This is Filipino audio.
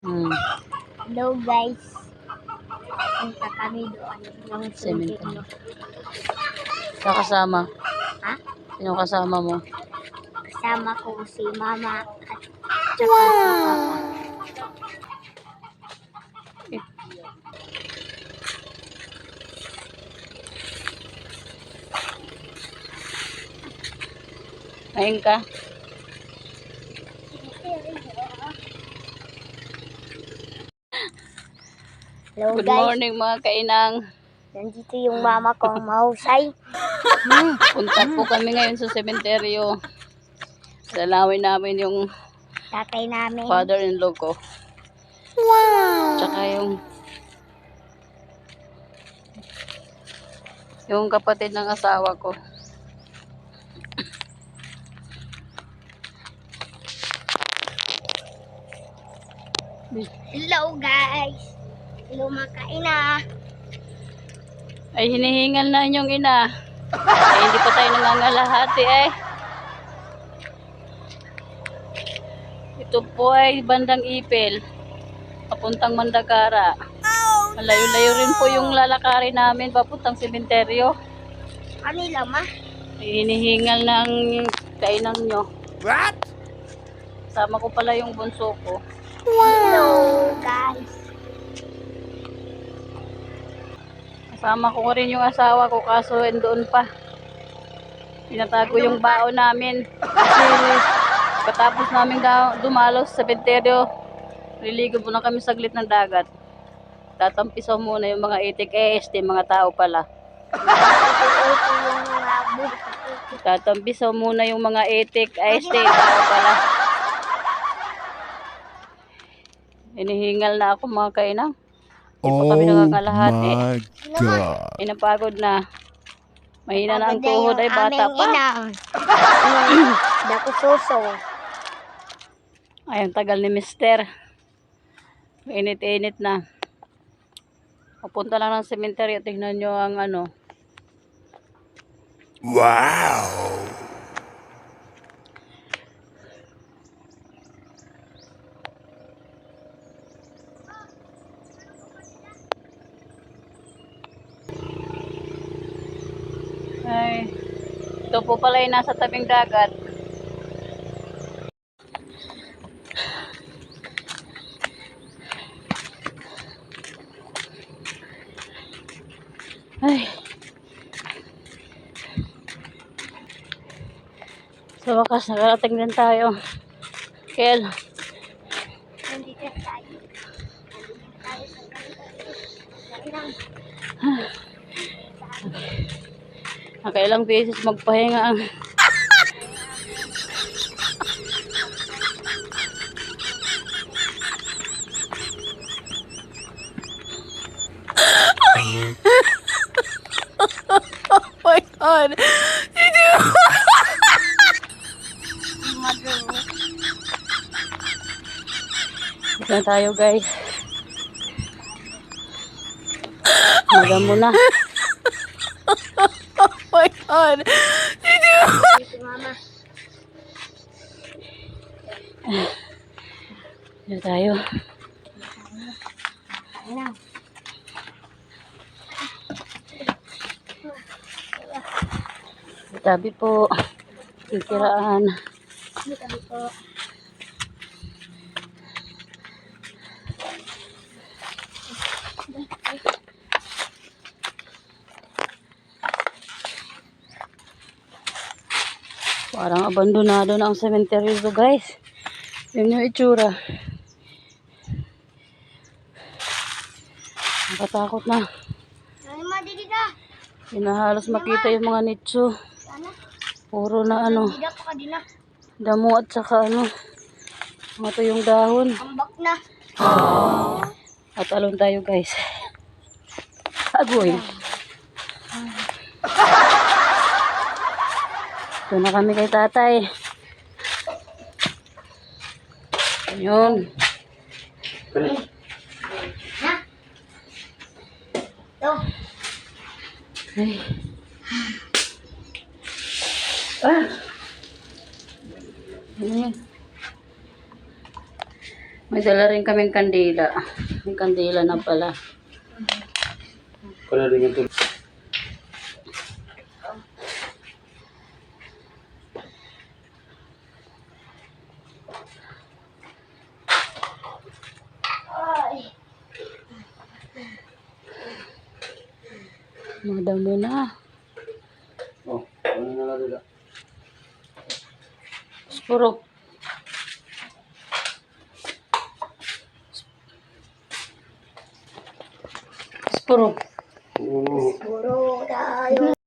Hmm. Hello guys. Punta kami doon ng Cemetery. Sa kasama. Ha? Sino kasama mo? Kasama ko si mama at tsaka si papa. Ayun ka. Hello Good guys. morning mga kainang. Nandito yung mama ko mahusay. Hmm, Punta po kami ngayon sa sementeryo. Dalawin namin yung Tatay namin. father-in-law ko. Wow! Tsaka yung yung kapatid ng asawa ko. Hello guys. Hello mga kaina. Ay hinihingal na inyong ina. Ay hindi pa tayo nangangalahati eh. Ito po ay bandang ipil. Papuntang Mandagara. Malayo-layo rin po yung lalakarin namin papuntang sementeryo. Kanila ma. Ay, hinihingal ng kainang nyo. What? Sama ko pala yung bunso ko. Hello guys. Kasama ko rin yung asawa ko kaso doon pa. Pinatago yung baon namin. Kasi katapos namin daw dumalo sa sementeryo, liligo muna kami saglit ng dagat. Tatampisaw muna yung mga itik eh, este, mga tao pala. Tatampisaw muna yung mga itik, eh, este, tao pala. Hinihingal na ako mga kainang. Hindi pa kami Oh my god. Pinapagod na. Mahina na ang tuhod ay bata pa. Inang. Dako suso. Ay, ang tagal ni mister. Init-init na. Papunta lang ng cemetery at tingnan nyo ang ano. Wow. Ay, ito po pala ay nasa tabing dagat. Ay. Sa wakas, nakarating din tayo. Kel, Nandito tayo. Nakailang beses magpahinga ang my God. Dito na tayo guys. Madam mo na. God. Dito mama. Dito tayo. Inang. Tabi po. Kikiraan. Dito po. Parang abandonado na ang cemetery ito guys. Yun yung itsura. Nakatakot na. Hinahalos makita yung mga nitso. Puro na ano, damo at saka ano, mga tuyong dahon. Ambak na. At alon tayo guys. Agoy. Ito na kami kay tatay. Ayun. Ay. Ah. Yan? May dala rin kaming kandila. May kandila na pala. Para rin ito. Madami na. Oh, ano na lang nila? Puro.